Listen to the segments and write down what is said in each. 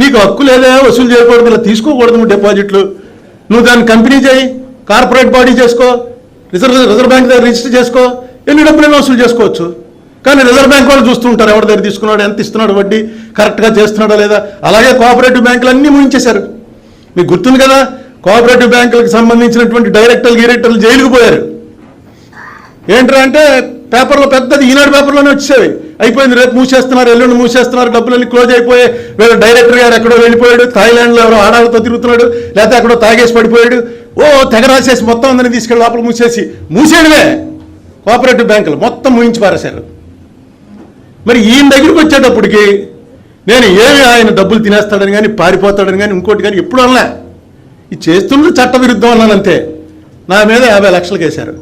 నీకు హక్కు లేదా వసూలు చేయకూడదు ఇలా తీసుకోకూడదు నువ్వు డిపాజిట్లు. నువ్వు దాన్ని కంపెనీ చేయి కార్పొరేట్ బాడీ చేసుకో రిజర్వ్ రిజర్వ్ బ్యాంక్ దగ్గర రిజిస్టర్ చేసుకో ఎన్ని డబ్బులైనా వసూలు చేసుకోవచ్చు. కానీ రిజర్వ్ బ్యాంక్ వాళ్ళు చూస్తుంటారు ఎవరి దగ్గర తీసుకున్నాడు ఎంత ఇస్తున్నాడు వడ్డీ కరెక్ట్గా చేస్తున్నాడా లేదా? అలాగే కోఆపరేటివ్ బ్యాంకులు అన్నీ ముగించేశారు మీకు గుర్తుంది కదా కోఆపరేటివ్ బ్యాంకులకు సంబంధించినటువంటి డైరెక్టర్లు డైరెక్టర్లు జైలుకు పోయారు. ఏంట్రా అంటే పేపర్లో పెద్దది ఈనాడు పేపర్లోనే వచ్చేవి. అయిపోయింది రేపు మూసేస్తున్నారు ఎల్లుండి మూసేస్తున్నారు డబ్బులన్నీ క్లోజ్ అయిపోయి వీళ్ళ డైరెక్టర్ గారు ఎక్కడో వెళ్ళిపోయాడు థాయిలాండ్లో ఎవరో ఆడాలతో తిరుగుతున్నాడు లేకపోతే ఎక్కడో తాగేసి పడిపోయాడు. ఓ తెగ రాసేసి మొత్తం అందరినీ తీసుకెళ్ళి లోపల మూసేసి మూసేయడమే. కోఆపరేటివ్ బ్యాంకులు మొత్తం ముయించి పారేశారు మరి ఈయన దగ్గరికి వచ్చేటప్పటికి నేను ఏమి ఆయన డబ్బులు తినేస్తాడని కానీ పారిపోతాడని కానీ ఇంకోటి కానీ ఎప్పుడు అనలే. ఇది చేస్తున్నది చట్ట విరుద్ధం అంతే నా మీద యాభై లక్షలు వేశారు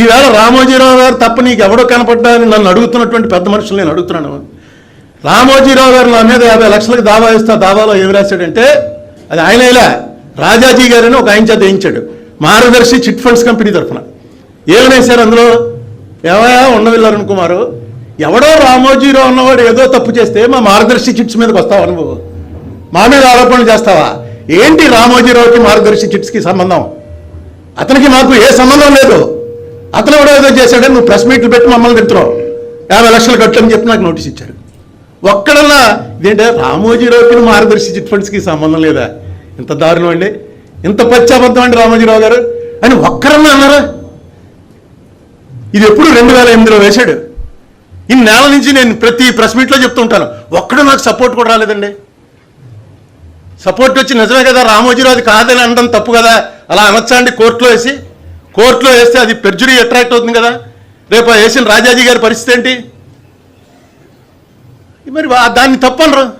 ఈవేళ రామోజీరావు గారు తప్ప నీకు ఎవడో కనపడ్డాని నన్ను అడుగుతున్నటువంటి పెద్ద మనుషులు నేను అడుగుతున్నాను. రామోజీరావు గారు నా మీద యాభై లక్షలకు దావా ఇస్తా దావాలో ఏమి రాశాడంటే అది ఆయన ఇలా రాజాజీ గారని ఒక ఆయన చేత వేయించాడు. మార్గదర్శి చిట్ ఫండ్స్ కంపెనీ తరఫున. ఏమని వేశారు అందులో? ఏమయా ఉండవిల్లారని కుమారు ఎవడో రామోజీరావు ఉన్నవాడు ఏదో తప్పు చేస్తే మా మార్గదర్శి చిట్స్ మీదకి వస్తావా నువ్వు? మా మీద ఆరోపణలు చేస్తావా? ఏంటి రామోజీరావుకి మార్గదర్శి చిట్స్కి సంబంధం? అతనికి మాకు ఏ సంబంధం లేదు. అతను కూడా ఏదో చేశాడని నువ్వు ప్రెస్ మీట్లు పెట్టి మమ్మల్ని తిడుతున్నావు. యాభై లక్షలు కట్టని చెప్పి నాకు నోటీస్ ఇచ్చారు. ఒక్కడన్నా ఇదేంటే రామోజీరావుకి మార్గదర్శి చిట్ ఫండ్స్కి సంబంధం లేదా? ఇంత దారుణం అండి. ఇంత పచ్చాబద్ధం అండి రామోజీరావు గారు. అని ఒక్కరన్నా అన్నారా? ఇది ఎప్పుడు రెండు వేల ఎనిమిదిలో వేశాడు. ఇన్నేళ్ళ నుంచి నేను ప్రతి ప్రెస్ మీట్లో చెప్తుంటాను ఒక్కడు నాకు సపోర్ట్ కూడా రాలేదండి. సపోర్ట్ వచ్చి నిజమే కదా రామోజీరావు అది కాదని అనడం తప్పు కదా? అలా అనొచ్చా అండి కోర్టులో వేసి? కోర్టులో వేస్తే అది పెర్జురీ అట్రాక్ట్ అవుతుంది కదా? రేపు వేసిన రాజాజీ గారి పరిస్థితి ఏంటి? మరి వా- దాన్ని తప్పనరు.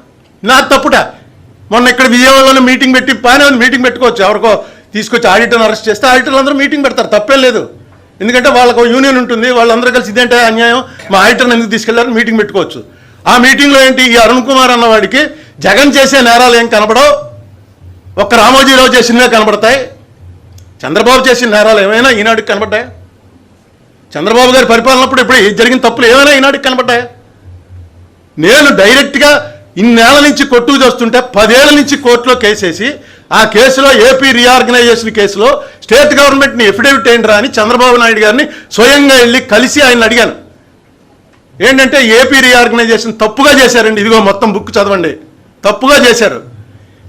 నా తప్పుట. మొన్న ఇక్కడ విజయవాడలో మీటింగ్ పెట్టి బాగానే ఉంది. మీటింగ్ పెట్టుకోవచ్చు. ఎవరికో తీసుకొచ్చి ఆడిటర్ని అరెస్ట్ చేస్తే ఆడిటర్లు అందరూ మీటింగ్ పెడతారు. తప్పేం లేదు. ఎందుకంటే వాళ్ళకు యూనియన్ ఉంటుంది. వాళ్ళందరూ కలిసి ఇదేంటే అన్యాయం? మా ఆడిటర్ని ఎందుకు తీసుకెళ్ళారు? మీటింగ్ పెట్టుకోవచ్చు. ఆ మీటింగ్లో ఏంటి? ఈ అరుణ్ కుమార్ అన్నవాడికి జగన్ చేసే నేరాలు ఏం కనబడవు? ఒక్క రామోజీరావు చేసినవే కనబడతాయి. చంద్రబాబు చేసిన నేరాలు ఏమైనా ఈనాటికి కనబడ్డాయా? చంద్రబాబు గారి పరిపాలనప్పుడు ఇప్పుడు జరిగిన తప్పులు ఏమైనా ఈనాటికి కనబడ్డాయా? నేను డైరెక్ట్గా ఇన్నేళ్ళ నుంచి కొట్టుకు చేస్తుంటే పదేళ్ళ నుంచి కోర్టులో కేసేసి ఆ కేసులో ఏపీ రీఆర్గనైజేషన్ కేసులో స్టేట్ గవర్నమెంట్ని ఎఫిడేవిట్ ఏంట్రా అని చంద్రబాబు నాయుడు గారిని స్వయంగా వెళ్ళి కలిసి ఆయన అడిగాను. ఏంటంటే ఏపీ రీఆర్గనైజేషన్ తప్పుగా చేశారండి. ఇదిగో మొత్తం బుక్ చదవండి. తప్పుగా చేశారు.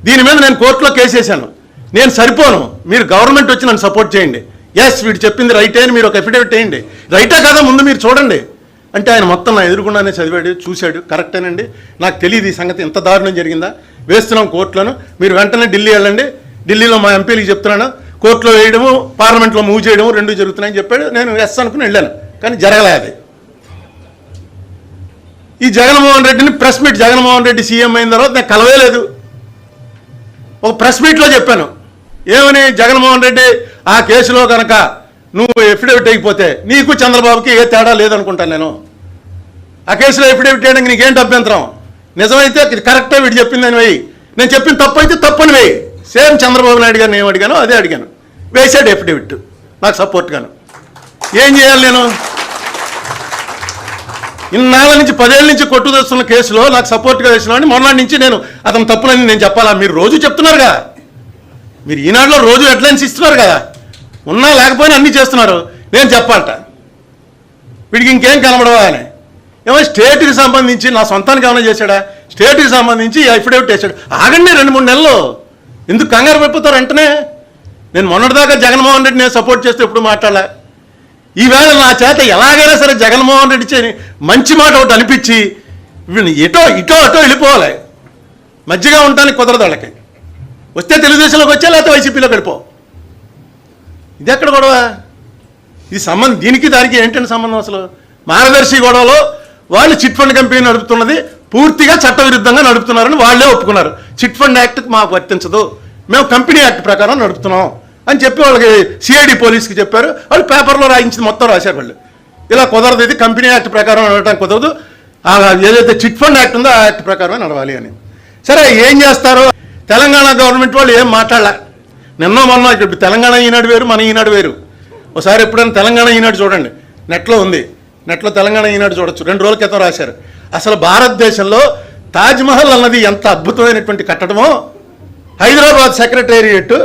దీని మీద నేను కోర్టులో కేసేసాను నేను సరిపోను. మీరు గవర్నమెంట్ వచ్చి నన్ను సపోర్ట్ చేయండి. ఎస్ వీడు చెప్పింది రైటే అని మీరు ఒక ఎఫిడేవిట్ వేయండి. రైటే కదా ముందు మీరు చూడండి. అంటే ఆయన మొత్తం నా ఎదురుకుండానే చదివాడు చూశాడు. కరెక్టేనండి నాకు తెలియదు ఈ సంగతి ఇంత దారుణం జరిగిందా? వేస్తున్నాం కోర్టులను. మీరు వెంటనే ఢిల్లీ వెళ్ళండి. ఢిల్లీలో మా ఎంపీలకి చెప్తున్నాను. కోర్టులో వేయడము పార్లమెంట్లో మూవ్ చేయడము రెండు జరుగుతున్నాయని చెప్పాడు. నేను ఎస్ అనుకుని వెళ్ళాను. కానీ జరగలే అది. ఈ జగన్మోహన్ రెడ్డిని press meet Jaganmohan Reddy CM అయిన తర్వాత నేను కలవేలేదు. ఒక ప్రెస్ మీట్లో చెప్పాను. ఏమని జగన్మోహన్ రెడ్డి? ఆ కేసులో కనుక నువ్వు ఎఫిడవిట్ అయిపోతే నీకు చంద్రబాబుకి ఏ తేడా లేదనుకుంటాను నేను. ఆ కేసులో ఎఫిడవిట్ చేయడానికి నీకేంటి అభ్యంతరం? నిజమైతే కరెక్టే వీడు చెప్పిందని వేయి. నేను చెప్పిన తప్పు అయితే తప్పని వేయి. సేమ్ చంద్రబాబు నాయుడు గారిని ఏం అడిగాను అదే అడిగాను. వేసాడు ఎఫిడవిట్ నాకు సపోర్ట్గాను ఏం చేయాలి నేను? ఇన్నాళ్ళ నుంచి పదేళ్ళ నుంచి కొట్టుదొస్తున్న కేసులో నాకు సపోర్ట్గా వేసిన వాడిని మొన్నటి నుంచి నేను అతని తప్పులని నేను చెప్పాలా? మీరు రోజు చెప్తున్నారుగా. మీరు ఈనాడులో రోజు హెడ్లైన్స్ ఇస్తున్నారు కదా. ఉన్నా లేకపోయినా అన్నీ చేస్తున్నారు. నేను చెప్పాలట. వీడికి ఇంకేం కనబడవా అని ఏమో స్టేట్కి సంబంధించి నా సొంతానికి ఏమైనా చేశాడా? స్టేట్కి సంబంధించి అఫిడేవిట్ వేసాడు ఆగండి రెండు మూడు నెలలు. ఎందుకు కంగారు పడిపోతారు వెంటనే? నేను మొన్నటిదాకా జగన్మోహన్ రెడ్డి నేను సపోర్ట్ చేస్తే ఎప్పుడు మాట్లాడలే. ఈవేళ నా చేత ఎలాగైనా సరే జగన్మోహన్ రెడ్డి చేయని మంచి మాట ఒకటి అనిపించి ఇటో ఇటో అటో వెళ్ళిపోవాలి. మధ్యగా ఉండడానికి కుదరదు వాళ్ళకి. వస్తే తెలుగుదేశంలోకి వచ్చా లేకపోతే వైసీపీలో గడిపో. ఇది ఎక్కడ గొడవ? ఇది సంబంధం దీనికి దానికి ఏంటంటే సంబంధం అసలు? మార్గదర్శి గొడవలో వాళ్ళు చిట్ ఫండ్ కంపెనీ నడుపుతున్నది పూర్తిగా చట్టవిరుద్ధంగా నడుపుతున్నారని వాళ్ళే ఒప్పుకున్నారు. చిట్ ఫండ్ యాక్ట్ మాకు వర్తించదు. మేము కంపెనీ యాక్ట్ ప్రకారం నడుపుతున్నాం అని చెప్పి వాళ్ళకి సిఐడి పోలీస్కి చెప్పారు. వాళ్ళు పేపర్లో రాయించింది మొత్తం రాశారు వాళ్ళు. ఇలా కుదరదు ఇది. కంపెనీ యాక్ట్ ప్రకారం నడవడానికి కుదరదు. ఏదైతే చిట్ ఫండ్ యాక్ట్ ఉందో ఆ యాక్ట్ ప్రకారమే నడవాలి అని. సరే ఏం చేస్తారు? తెలంగాణ గవర్నమెంట్ వాళ్ళు ఏం మాట్లాడలే. నిన్న మొన్న ఇక్కడ తెలంగాణ ఈనాడు వేరు మన ఈనాడు వేరు. ఒకసారి ఎప్పుడైనా తెలంగాణ ఈనాడు చూడండి. నెట్లో ఉంది. నెట్లో తెలంగాణ ఈనాడు చూడొచ్చు. రెండు రోజుల క్రితం రాశారు. అసలు భారతదేశంలో తాజ్మహల్ అన్నది ఎంత అద్భుతమైనటువంటి కట్టడమో. హైదరాబాద్ సెక్రటేరియట్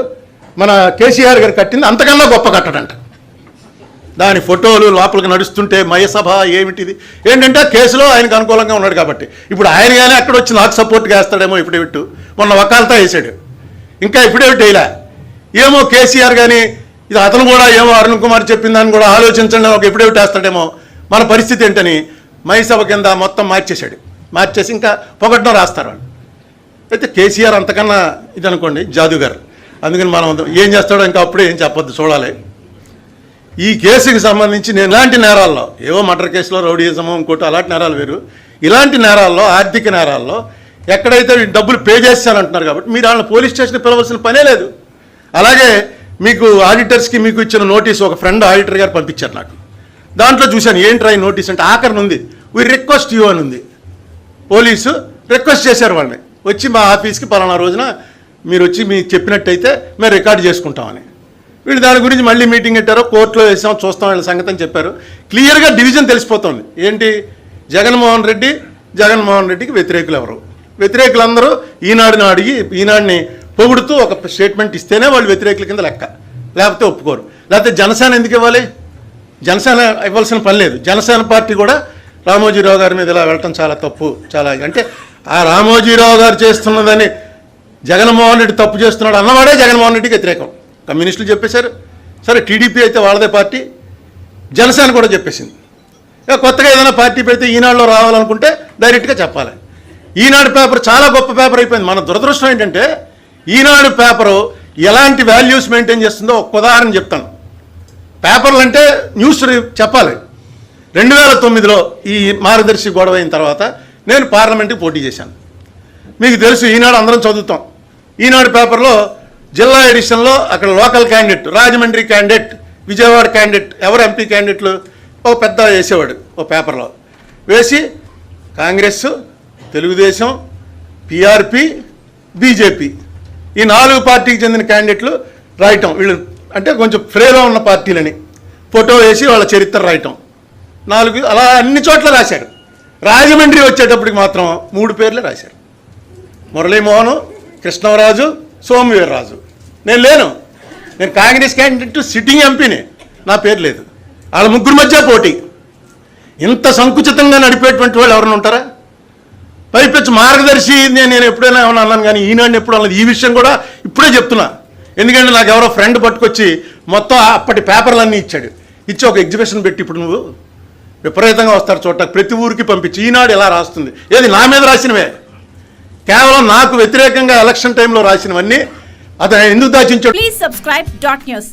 మన కేసీఆర్ గారు కట్టింది అంతకన్నా గొప్ప కట్టడంట. దాని ఫోటోలు లోపలికి నడుస్తుంటే మయసభ ఏమిటిది? ఏంటంటే కేసులో ఆయనకు అనుకూలంగా ఉన్నాడు కాబట్టి. ఇప్పుడు ఆయన కానీ అక్కడ వచ్చి నాకు సపోర్ట్గా వేస్తాడేమో ఇప్పుడేవిట్టు మొన్న వకాలతా వేసాడు. ఇంకా ఇప్పుడేవిట్ వేయలే ఏమో కేసీఆర్ కానీ ఇది అతను కూడా ఏమో అరుణ్ కుమార్ చెప్పిందని కూడా ఆలోచించండి ఒక ఎప్పుడేవిట్ వేస్తాడేమో మన పరిస్థితి ఏంటని మహిసభ కింద మొత్తం మార్చేశాడు. మార్చేసి ఇంకా పొగడ్డం రాస్తారు వాళ్ళు. అయితే కేసీఆర్ అంతకన్నా ఇది అనుకోండి జాదుగారు. అందుకని మనం ఏం చేస్తాడో ఇంకా అప్పుడే ఏం చెప్పొద్దు చూడాలి. ఈ కేసుకి సంబంధించి నేను ఇలాంటి నేరాల్లో ఏవో మర్డర్ కేసులో రౌడీయిజము ఇంకోటి అలాంటి నేరాలు వేరు. ఇలాంటి నేరాల్లో ఆర్థిక నేరాల్లో ఎక్కడైతే డబ్బులు పే చేస్తానంటున్నారు కాబట్టి మీరు వాళ్ళని పోలీస్ స్టేషన్కి పిలవలసిన పనే లేదు. అలాగే మీకు ఆడిటర్స్కి మీకు ఇచ్చిన నోటీస్ ఒక ఫ్రెండ్ ఆడిటర్ గారు పంపించారు నాకు. దాంట్లో చూశాను ఏంట్రా ఈ నోటీస్ అంటే ఆఖరిని ఉంది. వీ రిక్వెస్ట్ యూ అని ఉంది. పోలీసు రిక్వెస్ట్ చేశారు వాళ్ళని. వచ్చి మా ఆఫీస్కి పలానా రోజున మీరు వచ్చి మీకు చెప్పినట్టయితే మేము రికార్డ్ చేసుకుంటామని. వీళ్ళు దాని గురించి మళ్ళీ మీటింగ్ పెట్టారో కోర్టులో వేసాం చూస్తాం వీళ్ళ సంగతి అని చెప్పారు క్లియర్గా డివిజన్ తెలిసిపోతుంది. ఏంటి? జగన్మోహన్ రెడ్డి జగన్మోహన్ రెడ్డికి వ్యతిరేకులు ఎవరు? వ్యతిరేకులందరూ ఈనాడుని అడిగి ఈనాడిని పొగుడుతూ ఒక స్టేట్మెంట్ ఇస్తేనే వాళ్ళు వ్యతిరేకుల కింద లెక్క. లేకపోతే ఒప్పుకోరు. లేకపోతే జనసేన ఎందుకు ఇవ్వాలి? జనసేన ఇవ్వాల్సిన పని లేదు. జనసేన పార్టీ కూడా రామోజీరావు గారి మీద ఇలా వెళ్ళటం చాలా తప్పు చాలా అంటే ఆ రామోజీరావు గారు చేస్తున్నదని జగన్మోహన్ రెడ్డి తప్పు చేస్తున్నాడు అన్నవాడే జగన్మోహన్ రెడ్డికి వ్యతిరేకం. కమ్యూనిస్టులు చెప్పేశారు. సరే టీడీపీ అయితే వాళ్ళదే పార్టీ జనసేన కూడా చెప్పేసింది. ఇక కొత్తగా ఏదైనా పార్టీ పెడితే ఈనాడులో రావాలనుకుంటే డైరెక్ట్గా చెప్పాలి. ఈనాడు పేపర్ చాలా గొప్ప పేపర్ అయిపోయింది. మన దురదృష్టం ఏంటంటే ఈనాడు పేపరు ఎలాంటి వాల్యూస్ మెయింటైన్ చేస్తుందో ఒక ఉదాహరణ చెప్తాను. పేపర్లు అంటే న్యూస్ చెప్పాలి. రెండు వేల తొమ్మిదిలో ఈ మార్గదర్శి గొడవ అయిన తర్వాత నేను పార్లమెంట్కి పోటీ చేశాను. మీకు తెలుసు ఈనాడు అందరం చదువుతాం. ఈనాడు పేపర్లో జిల్లా ఎడిషన్లో అక్కడ local candidate Rajahmundry candidate Vijayawada candidate ఎవరు ఎంపీ క్యాండిడేట్లు ఓ పెద్ద వేసేవాడు ఓ పేపర్లో. వేసి కాంగ్రెస్ తెలుగుదేశం పిఆర్పి బీజేపీ ఈ నాలుగు పార్టీకి చెందిన క్యాండిడేట్లు రాయటం. వీళ్ళు అంటే కొంచెం ఫ్రేలో ఉన్న పార్టీలని ఫోటో వేసి వాళ్ళ చరిత్ర రాయటం. నాలుగు అలా అన్ని చోట్ల రాశారు. రాజమండ్రి వచ్చేటప్పటికి మాత్రం మూడు పేర్లే రాశారు. మురళీమోహన్ కృష్ణరాజు సోమవీర్రాజు. నేను లేను. నేను కాంగ్రెస్ క్యాండిడేట్ సిట్టింగ్ ఎంపీని. నా పేరు లేదు. వాళ్ళ ముగ్గురు మధ్య పోటీ. ఇంత సంకుచితంగా నడిపేటువంటి వాళ్ళు ఎవరైనా ఉంటారా? పైపెచ్చు మార్గదర్శి నేను నేను ఎప్పుడైనా ఏమన్నా అన్నాను కానీ ఈనాడు ఎప్పుడు అన్నది. ఈ విషయం కూడా ఇప్పుడే చెప్తున్నా. ఎందుకంటే నాకు ఎవరో ఫ్రెండ్ పట్టుకొచ్చి మొత్తం అప్పటి పేపర్లన్నీ ఇచ్చాడు. ఇచ్చి ఒక ఎగ్జిబిషన్ పెట్టి ఇప్పుడు నువ్వు విపరీతంగా వస్తారు చూడటానికి. ప్రతి ఊరికి పంపించి. ఈనాడు ఎలా రాస్తుంది. ఏది నా మీద రాసినవే. కేవలం నాకు వ్యతిరేకంగా ఎలక్షన్ టైంలో రాసినవన్నీ అతను ఎందుకు దాచించాడు Please subscribe dot news.